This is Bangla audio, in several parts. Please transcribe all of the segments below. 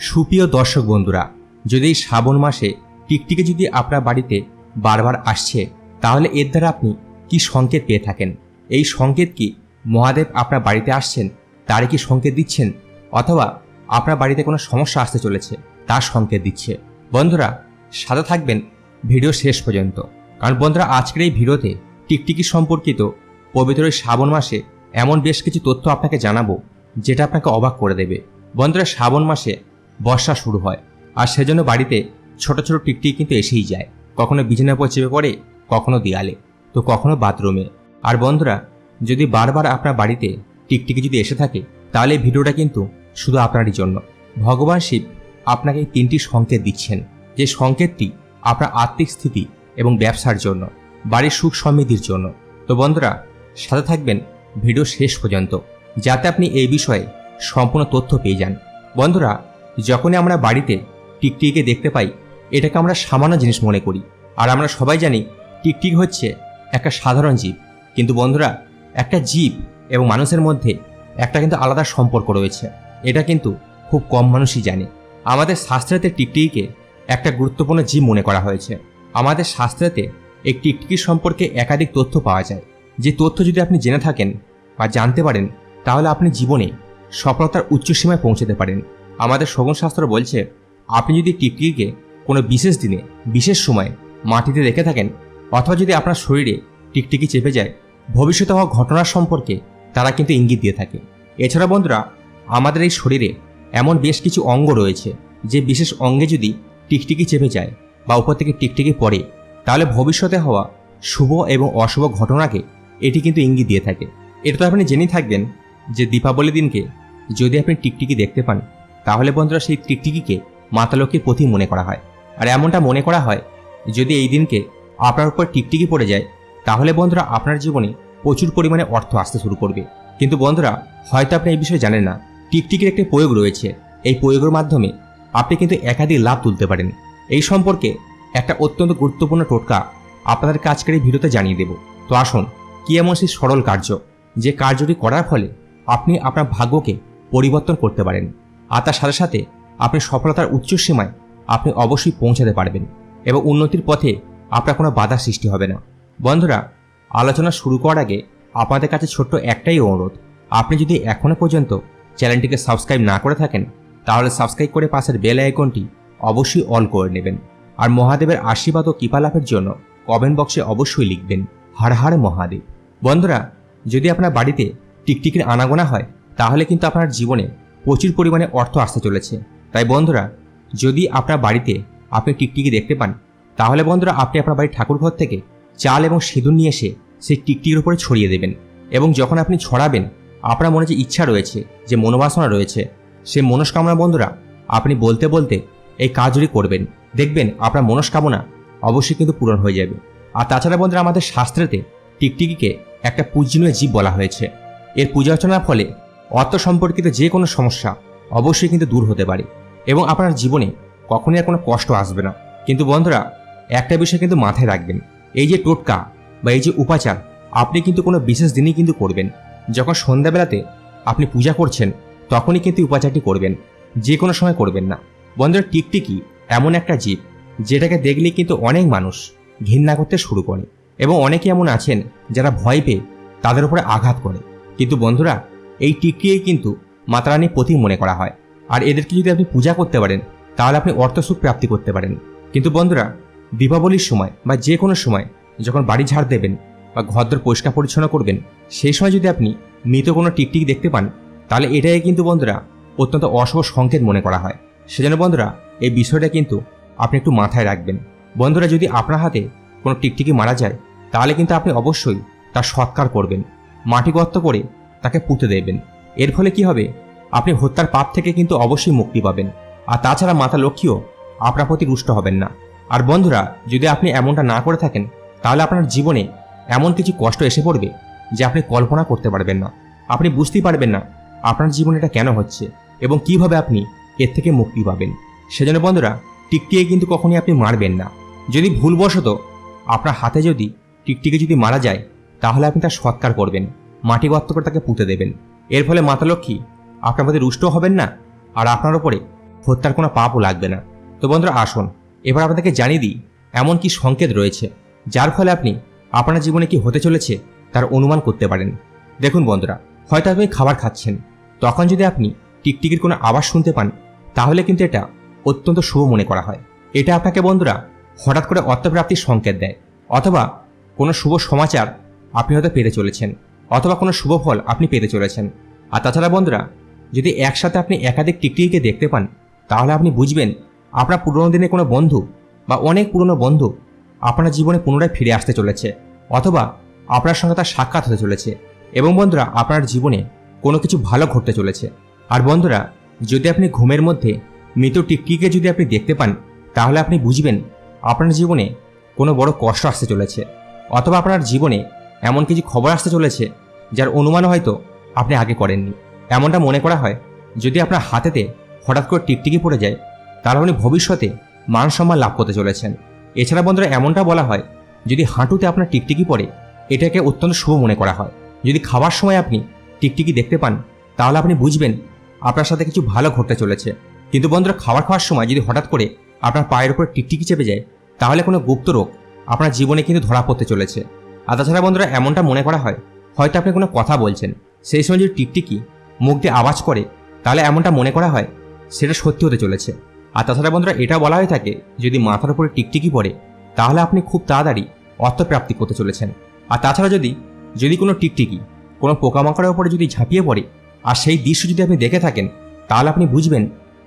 সুপ্রিয় দর্শক বন্ধুরা, যদি এই শ্রাবণ মাসে টিকটিকি যদি আপনার বাড়িতে বারবার আসছে, তাহলে এর দ্বারা আপনি কি সংকেত পেয়ে থাকেন? এই সংকেত কি মহাদেব আপনার বাড়িতে আসছেন, তারই কি সংকেত দিচ্ছেন? অথবা আপনার বাড়িতে কোনো সমস্যা আসতে চলেছে, তার সংকেত দিচ্ছে। বন্ধুরা, সাথে থাকবেন ভিডিও শেষ পর্যন্ত। কারণ বন্ধুরা, আজকের এই ভিডিওতে টিকটিকি সম্পর্কিত পবিত্র শ্রাবণ মাসে এমন বেশ কিছু তথ্য আপনাকে জানাব, যেটা আপনাকে অবাক করে দেবে। বন্ধুরা, শ্রাবণ মাসে বর্ষা শুরু হয়। আর সেজন্য বাড়িতে ছোট ছোট টিকটিকি কিন্তু এসেই যায়। কখনো বিছানার উপর চেপে পড়ে, কখনো দেয়ালে। তো কখনো বাথরুমে। আর বন্ধুরা, যদি বারবার আপনার বাড়িতে টিকটিকি যদি এসে থাকে, তাহলে ভিডিওটা কিন্তু শুধু আপনারই জন্য। ভগবান শিব আপনাকে তিনটি সংকেত দিচ্ছেন। যে সংকেতটি আপনার আর্থিক স্থিতি এবং ব্যবসার জন্য, বাড়ির সুখ সমৃদ্ধির জন্য। তো বন্ধুরা, সাথে থাকবেন ভিডিও শেষ পর্যন্ত, যাতে আপনি এই বিষয়ে সম্পূর্ণ তথ্য পেয়ে যান। বন্ধুরা যখনই আমরা বাড়িতে টিকটিকিকে দেখতে পাই, এটাকে আমরা সামান্য জিনিস মনে করি। আর আমরা সবাই জানি, টিকটিক হচ্ছে একটা সাধারণ জীব। কিন্তু বন্ধুরা, একটা জীব এবং মানুষের মধ্যে একটা কিন্তু আলাদা সম্পর্ক রয়েছে। এটা কিন্তু খুব কম মানুষই জানে। আমাদের শাস্ত্রেতে টিকটিকিকে একটা গুরুত্বপূর্ণ জীব মনে করা হয়েছে। আমাদের শাস্ত্রেতে এই টিকটিকি সম্পর্কে একাধিক তথ্য পাওয়া যায়। যে তথ্য যদি আপনি জেনে থাকেন বা জানতে পারেন, তাহলে আপনি জীবনে সফলতার উচ্চ সীমায় পৌঁছতে পারেন। আমাদের শাস্ত্র বলছে, আপনি যদি টিকটিকিকে কোনো বিশেষ দিনে, বিশেষ সময়ে মাটিতে রেখে থাকেন, অথবা যদি আপনার শরীরে টিকটিকি চেপে যায়, ভবিষ্যতে হওয়া ঘটনার সম্পর্কে তারা কিন্তু ইঙ্গিত দিয়ে থাকে। এছাড়া বন্ধুরা, আমাদের এই শরীরে এমন বেশ কিছু অঙ্গ রয়েছে, যে বিশেষ অঙ্গে যদি টিকটিকি চেপে যায় বা উপর থেকে টিকটিকি পড়ে, তাহলে ভবিষ্যতে হওয়া শুভ এবং অশুভ ঘটনাকে এটি কিন্তু ইঙ্গিত দিয়ে থাকে। এটা তো আপনি জেনেই থাকবেন যে দীপাবলি দিনকে যদি আপনি টিকটিকি দেখতে পান তাহলে বন্ধুরা সেই টিকটিকিকে মাতা লক্ষ্মীর প্রতি মনে করা হয়। আর এমনটা মনে করা হয়, যদি এই দিনকে আপনার উপর টিকটিকি পড়ে যায়, তাহলে বন্ধুরা আপনার জীবনে প্রচুর পরিমাণে অর্থ আসতে শুরু করবে। কিন্তু বন্ধুরা, হয়তো আপনি এই বিষয়ে জানেন না, টিকটিকির একটি প্রয়োগ রয়েছে। এই প্রয়োগের মাধ্যমে আপনি কিন্তু একাধিক লাভ তুলতে পারেন। এই সম্পর্কে একটা অত্যন্ত গুরুত্বপূর্ণ টোটকা আপনাদের আজকের এই ভিডিওতে জানিয়ে দেব। তো আসুন, কি এমন সেই সরল কার্য, যে কার্যটি করার ফলে আপনি আপনার ভাগ্যকে পরিবর্তন করতে পারেন? আর তার সাথে সাথে আপনি সফলতার উচ্চ সীমায় আপনি অবশ্যই পৌঁছাতে পারবেন এবং উন্নতির পথে আপনার কোনো বাধা সৃষ্টি হবে না। বন্ধুরা, আলোচনা শুরু করার আগে আপনাদের কাছে ছোট্ট একটাই অনুরোধ। আপনি যদি এখনও পর্যন্ত চ্যানেলটিকে সাবস্ক্রাইব না করে থাকেন, তাহলে সাবস্ক্রাইব করে পাশের বেল আইকনটি অবশ্যই অল করে নেবেন। আর মহাদেবের আশীর্বাদ ও কৃপা লাভের জন্য কমেন্ট বক্সে অবশ্যই লিখবেন, হার হার মহাদেব। বন্ধুরা, যদি আপনার বাড়িতে টিকটিকির আনাগোনা হয়, তাহলে কিন্তু আপনার জীবনে প্রচুর পরিমাণে অর্থ আসতে চলেছে। তাই বন্ধুরা, যদি আপনার বাড়িতে আপনি টিকটিকি দেখতে পান, তাহলে বন্ধুরা আপনি আপনার বাড়ির ঠাকুরঘর থেকে চাল এবং সিঁদুর নিয়ে এসে সেই টিকটিকির উপরে ছড়িয়ে দেবেন এবং যখন আপনি ছড়াবেন, আপনার মনে যে ইচ্ছা রয়েছে, যে মনোবাসনা রয়েছে, সে মনস্কামনা বন্ধুরা আপনি বলতে বলতে এই কাজটি করবেন। দেখবেন আপনার মনস্কামনা অবশ্যই কিন্তু পূরণ হয়ে যাবে। আর তাছাড়া বন্ধুরা আমাদের শাস্ত্রেতে টিকটিকিকে একটা পূজনীয় জীব বলা হয়েছে। এর পূজা অর্চনার ফলে অর্থ সম্পর্কিত যে কোনো সমস্যা অবশ্যই কিন্তু দূর হতে পারে এবং আপনার জীবনে কখনই আর কোনো কষ্ট আসবে না। কিন্তু বন্ধুরা, একটা বিষয় কিন্তু মাথায় রাখবেন, এই যে টোটকা বা এই যে উপাচার, আপনি কিন্তু কোনো বিশেষ দিনই কিন্তু করবেন। যখন সন্ধ্যাবেলাতে আপনি পূজা করছেন, তখনই কিন্তু উপাচারটি করবেন, যে কোনো সময় করবেন না। বন্ধুরা, টিকটিকি এমন একটা জীব, যেটাকে দেখলে কিন্তু অনেক মানুষ ঘৃণা করতে শুরু করে এবং অনেকে এমন আছেন যারা ভয় পেয়ে তাদের উপরে আঘাত করে। কিন্তু বন্ধুরা এই টিকটিকে কিন্তু মাতারানী প্রতীক মনে করা হয়। আর এদেরকে যদি আপনি পূজা করতে পারেন, তাহলে আপনি অর্থসুখ প্রাপ্তি করতে পারেন। কিন্তু বন্ধুরা, দীপাবলির সময় বা যে কোনো সময় যখন বাড়ি ঝাড় দেবেন বা ঘরদর পরিষ্কার পরিচ্ছন্ন করবেন, সেই সময় যদি আপনি মৃত কোনো টিকটিক দেখতে পান, তাহলে এটাই কিন্তু বন্ধুরা অত্যন্ত অশুভ সংকেত মনে করা হয়। সেজন্য বন্ধুরা, এই বিষয়টা কিন্তু আপনি একটু মাথায় রাখবেন। বন্ধুরা, যদি আপনার হাতে কোনো টিকটিকি মারা যায়, তাহলে কিন্তু আপনি অবশ্যই তার সৎকার করবেন। মাটি গর্ত করে তাকে পুঁতে দেবেন। এর ফলে কি হবে? আপনি হত্যার পাপ থেকে কিন্তু অবশ্যই মুক্তি পাবেন। আর তাছাড়া মাতা লক্ষ্মীও আপনার প্রতি রুষ্ট হবেন না। আর বন্ধুরা, যদি আপনি এমনটা না করে থাকেন, তাহলে আপনার জীবনে এমন কিছু কষ্ট এসে পড়বে যে আপনি কল্পনা করতে পারবেন না। আপনি বুঝতেই পারবেন না আপনার জীবনে এটা কেন হচ্ছে এবং কীভাবে আপনি এর থেকে মুক্তি পাবেন। সেজন্য বন্ধুরা, টিকটিকে কিন্তু কখনই আপনি মারবেন না। যদি ভুলবশত আপনার হাতে যদি টিকটিকে যদি মারা যায়, তাহলে আপনি তার সৎকার করবেন। মাটি গর্ত করে তাকে পুঁতে দেবেন। এর ফলে মাতা লক্ষ্মী আপনার প্রতি রুষ্ট হবেন না, আর আপনার ওপরে হত্যার কোনো পাপও লাগবে না। তো বন্ধুরা, আসুন, এবার আপনাদেরকে জানিয়ে দিই, এমন কি সংকেত রয়েছে, যার ফলে আপনি আপনার জীবনে কি হতে চলেছে তার অনুমান করতে পারেন। দেখুন বন্ধুরা, হয়তো আপনি খাবার খাচ্ছেন, তখন যদি আপনি টিকটিকির কোনো আওয়াজ শুনতে পান, তাহলে কিন্তু এটা অত্যন্ত শুভ মনে করা হয়। এটা আপনাকে বন্ধুরা হঠাৎ করে অর্থপ্রাপ্তির সংকেত দেয়, অথবা কোনো শুভ সমাচার আপনি হয়তো পেতে চলেছেন। অথবা কোনো শুভ ফল আপনি পেতে চলেছেন। আর তাছাড়া বন্ধুরা, যদি একসাথে আপনি একাধিক টিকটিকিকে দেখতে পান, তাহলে আপনি বুঝবেন আপনার পুরনো দিনে কোনো বন্ধু বা অনেক পুরনো বন্ধু আপনার জীবনে পুনরায় ফিরে আসতে চলেছে অথবা আপনার সঙ্গে তার সাক্ষাৎ হতে চলেছে এবং বন্ধুরা, আপনার জীবনে কোনো কিছু ভালো ঘটতে চলেছে। আর বন্ধুরা, যদি আপনি ঘুমের মধ্যে মৃত টিকটিকে যদি আপনি দেখতে পান, তাহলে আপনি বুঝবেন আপনার জীবনে কোনো বড় কষ্ট আসতে চলেছে অথবা আপনার জীবনে এমন কিছু খবর আসতে চলেছে যার অনুমান হয়তো আপনি আগে করেননি। এমনটা মনে করা হয়, যদি আপনার হাতেতে হঠাৎ করে টিকটিকি পড়ে যায়, তাহলে আপনি ভবিষ্যতে মান সম্মান লাভ করতে চলেছেন। এছাড়া বন্ধুরা, এমনটা বলা হয়, যদি হাঁটুতে আপনার টিকটিকি পড়ে, এটাকে অত্যন্ত শুভ মনে করা হয়। যদি খাবার সময় আপনি টিকটিকি দেখতে পান, তাহলে আপনি বুঝবেন আপনার সাথে কিছু ভালো ঘটতে চলেছে। কিন্তু বন্ধুরা, খাবার খাওয়ার সময় যদি হঠাৎ করে আপনার পায়ের উপর টিকটিকি চেপে যায়, তাহলে কোনো গুপ্ত রোগ আপনার জীবনে কিন্তু ধরা পড়তে চলেছে। আর তাছাড়া বন্ধুরা, এমনটা মনে করা হয়, হয়তো আপনি কোনো কথা বলছেন, সেই সময় যদি টিকটিকি মুখ দিয়ে আওয়াজ করে, তাহলে এমনটা মনে করা হয় সেটা সত্যি হতে চলেছে। আর তাছাড়া বন্ধুরা, এটা বলা হয়ে থাকে, যদি মাথার উপরে টিকটিকি পড়ে, তাহলে আপনি খুব তাড়াতাড়ি অর্থপ্রাপ্তি করতে চলেছেন। আর তাছাড়া যদি যদি কোনো টিকটিকি কোনো পোকামাকড়ের উপরে যদি ঝাঁপিয়ে পড়ে, আর সেই দৃশ্য যদি আপনি দেখে থাকেন, তাহলে আপনি বুঝবেন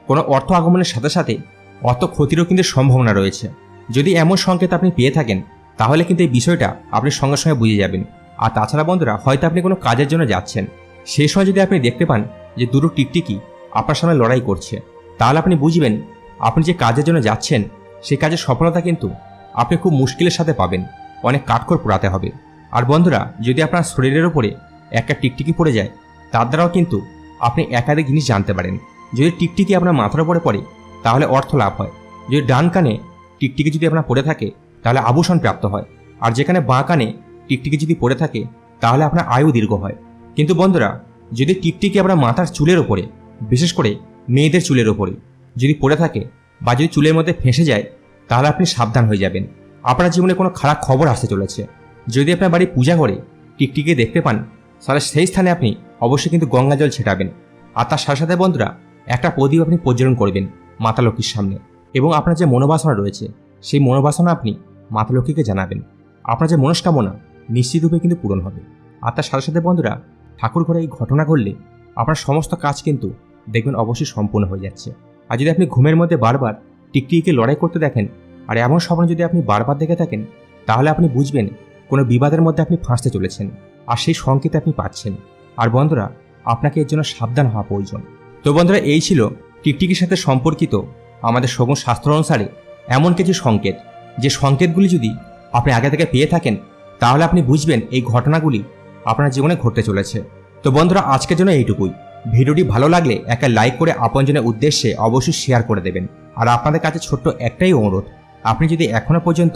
কোনো অর্থ আগমনের সাথে সাথে অর্থ ক্ষতিরও কিন্তু সম্ভাবনা রয়েছে। যদি এমন সংকেত আপনি পেয়ে থাকেন তাহলে কিন্তু এই বিষয়টা আপনি সঙ্গে সঙ্গে বুঝে যাবেন। আর তাছাড়া বন্ধুরা, হয়তো আপনি কোনো কাজের জন্য যাচ্ছেন। সেই সময় যদি আপনি দেখতে পান যে দুটো টিকটিকি আপনার সামনে লড়াই করছে, তাহলে আপনি বুঝবেন আপনি যে কাজের জন্য যাচ্ছেন সেই কাজের সফলতা কিন্তু আপনি খুব মুশকিলের সাথে পাবেন। অনেক কাঠখড় পোড়াতে হবে। আর বন্ধুরা, যদি আপনার শরীরের ওপরে একটা টিকটিকি পড়ে যায়, তার দ্বারাও কিন্তু আপনি একাধিক জিনিস জানতে পারেন। যদি টিকটিকি আপনার মাথার উপরে পড়ে, তাহলে অর্থ লাভ হয়। যদি ডান কানে টিকটিকি যদি আপনার পড়ে থাকে তাহলে আভূষণ প্রাপ্ত হয়। আর যেখানে বাঁ কানে টিকটিকি যদি পড়ে থাকে, তাহলে আপনার আয়ু দীর্ঘ হয়। কিন্তু বন্ধুরা, যদি টিকটিকি আপনার মাথার চুলের ওপরে, বিশেষ করে মেয়েদের চুলের ওপরে, যদি পড়ে থাকে বা যদি চুলের মধ্যে ফেঁসে যায়, তাহলে আপনি সাবধান হয়ে যাবেন। আপনার জীবনে কোনো খারাপ খবর আসতে চলেছে। যদি আপনার বাড়ি পূজা করে, টিকটিকে দেখতে পান, তাহলে সেই স্থানে আপনি অবশ্যই কিন্তু গঙ্গা জল ছেটাবেন। আর তার সাথে সাথে বন্ধুরা, একটা প্রদীপ আপনি প্রজ্বলন করবেন মাতা লক্ষ্মীর সামনে। এবং আপনার যে মনোবাসনা রয়েছে, সেই মনোবাসনা আপনি মাতা লক্ষ্মীকে জানাবেন। আপনার যে মনস্কামনা নিশ্চিতরূপে কিন্তু পূরণ হবে। আর তার সাথে সাথে বন্ধুরা, ঠাকুর ঘরে এই ঘটনা ঘটলে আপনার সমস্ত কাজ কিন্তু দেখবেন অবশ্যই সম্পূর্ণ হয়ে যাচ্ছে। আর যদি আপনি ঘুমের মধ্যে বারবার টিকটিকে লড়াই করতে দেখেন, আর এমন স্বপ্ন যদি আপনি বারবার দেখে থাকেন, তাহলে আপনি বুঝবেন কোনো বিবাদের মধ্যে আপনি ফাঁসতে চলেছেন, আর সেই সংকেত আপনি পাচ্ছেন। আর বন্ধুরা, আপনাকে এর জন্য সাবধান হওয়া প্রয়োজন। তো বন্ধুরা, এই ছিল টিকটিকির সাথে সম্পর্কিত আমাদের সগুণ শাস্ত্র অনুসারে এমন কিছু সংকেত। যে সংকেতগুলি যদি আপনি আগে থেকে পেয়ে থাকেন, তাহলে আপনি বুঝবেন এই ঘটনাগুলি আপনার জীবনে ঘটতে চলেছে। তো বন্ধুরা, আজকের জন্য এইটুকুই। ভিডিওটি ভালো লাগলে একটা লাইক করে আপনজনের উদ্দেশ্যে অবশ্যই শেয়ার করে দেবেন। আর আপনাদের কাছে ছোট্ট একটাই অনুরোধ, আপনি যদি এখনও পর্যন্ত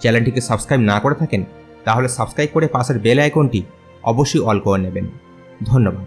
চ্যানেলটিকে সাবস্ক্রাইব না করে থাকেন, তাহলে সাবস্ক্রাইব করে পাশের বেল আইকনটি অবশ্যই অল করে নেবেন। ধন্যবাদ।